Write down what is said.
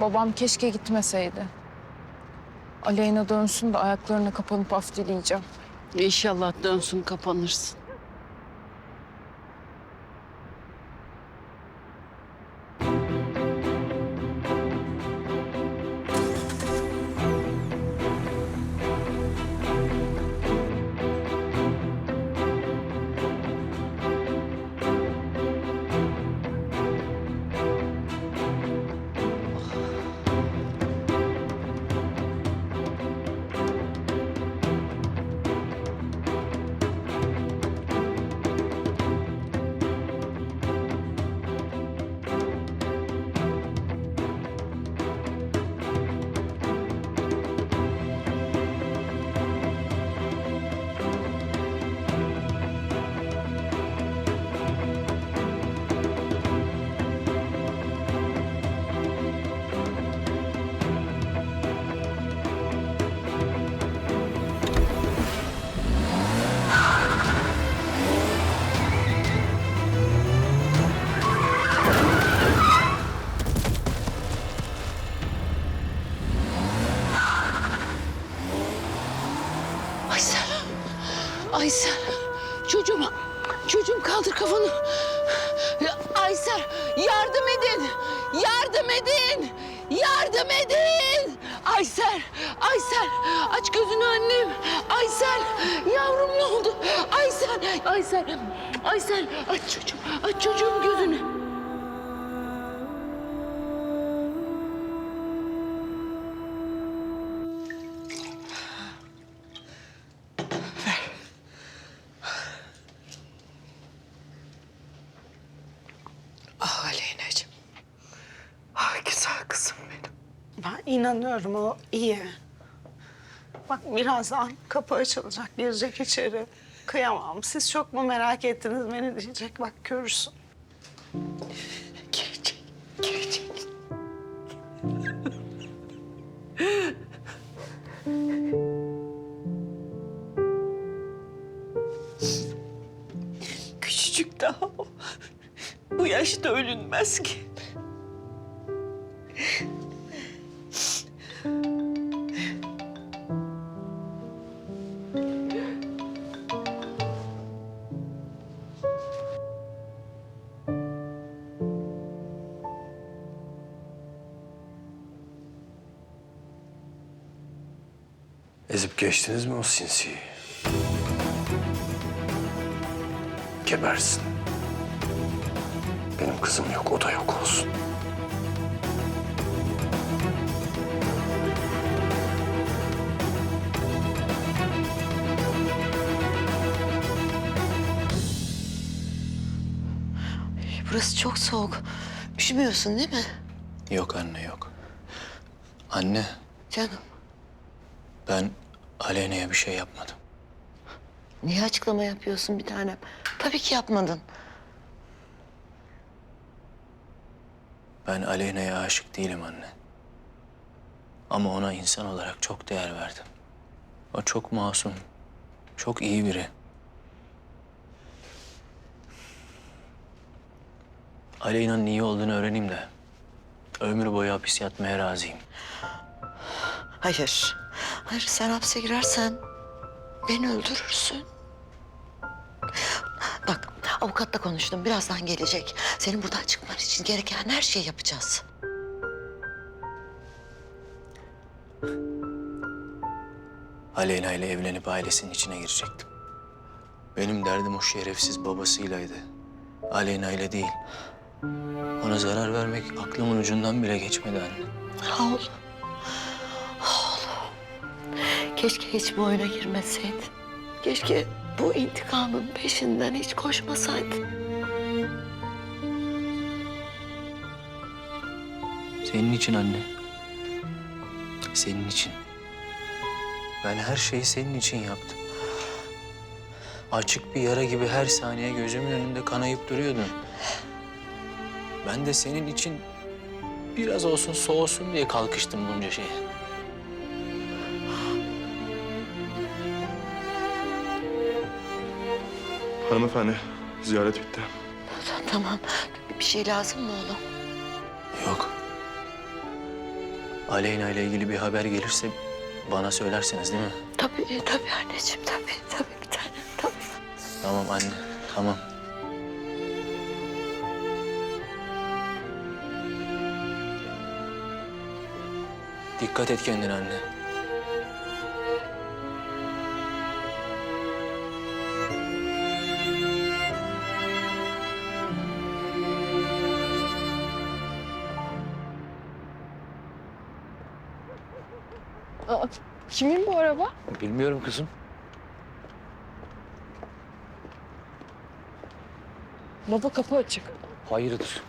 Babam keşke gitmeseydi. Aleyna dönsün de ayaklarına kapanıp af dileyeceğim. İnşallah dönsün kapanırsın. Aysel. Çocuğum. Çocuğum kaldır kafanı. Aysel yardım edin. Yardım edin. Yardım edin. Aysel. Aysel. Aç gözünü annem. Aysel. Yavrum ne oldu? Aysel. Aysel. Aysel. Aç çocuğum. Aç çocuğum gözünü. İnanıyorum o iyi. Bak birazdan kapı açılacak, girecek içeri. Kıyamam. Siz çok mu merak ettiniz beni diyecek. Bak görürsün. Girecek, girecek. Küçücük daha o. Bu yaşta ölünmez ki. Ezip geçtiniz mi o sinsiyi? Gebersin. Benim kızım yok, o da yok olsun. Burası çok soğuk. Üşümüyorsun değil mi? Yok anne yok. Anne Canım. ben Aleyna'ya bir şey yapmadım. Niye açıklama yapıyorsun bir tanem? Tabii ki yapmadın. Ben Aleyna'ya aşık değilim anne. Ama ona insan olarak çok değer verdim. O çok masum, çok iyi biri. Aleyna'nın iyi olduğunu öğreneyim de ömür boyu hapis yatmaya razıyım. Hayır. Hayır sen hapse girersen beni öldürürsün. Bak avukatla konuştum. Birazdan gelecek. Senin buradan çıkman için gereken her şeyi yapacağız. Aleyna ile evlenip ailesinin içine girecektim. Benim derdim o şerefsiz babasıylaydı. Aleyna ile değil. Ona zarar vermek aklımın ucundan bile geçmedi anne. Oğlum. Oğlum. Keşke hiç bu oyuna girmeseydin. Keşke bu intikamın peşinden hiç koşmasaydın. Senin için anne. Senin için. Ben her şeyi senin için yaptım. Açık bir yara gibi her saniye gözümün önünde kanayıp duruyordun. Ben de senin için biraz olsun soğusun diye kalkıştım bunca şeye. Hanımefendi, ziyaret bitti. Tamam. Bir şey lazım mı oğlum? Yok. Aleyna ile ilgili bir haber gelirse bana söylersiniz değil mi? Tabii tabii anneciğim tabii tabii bir tanem tabii. Tamam anne, tamam. Dikkat et kendine anne. Aa, kimin bu araba? Bilmiyorum kızım. Baba kapı açık. Hayırdır?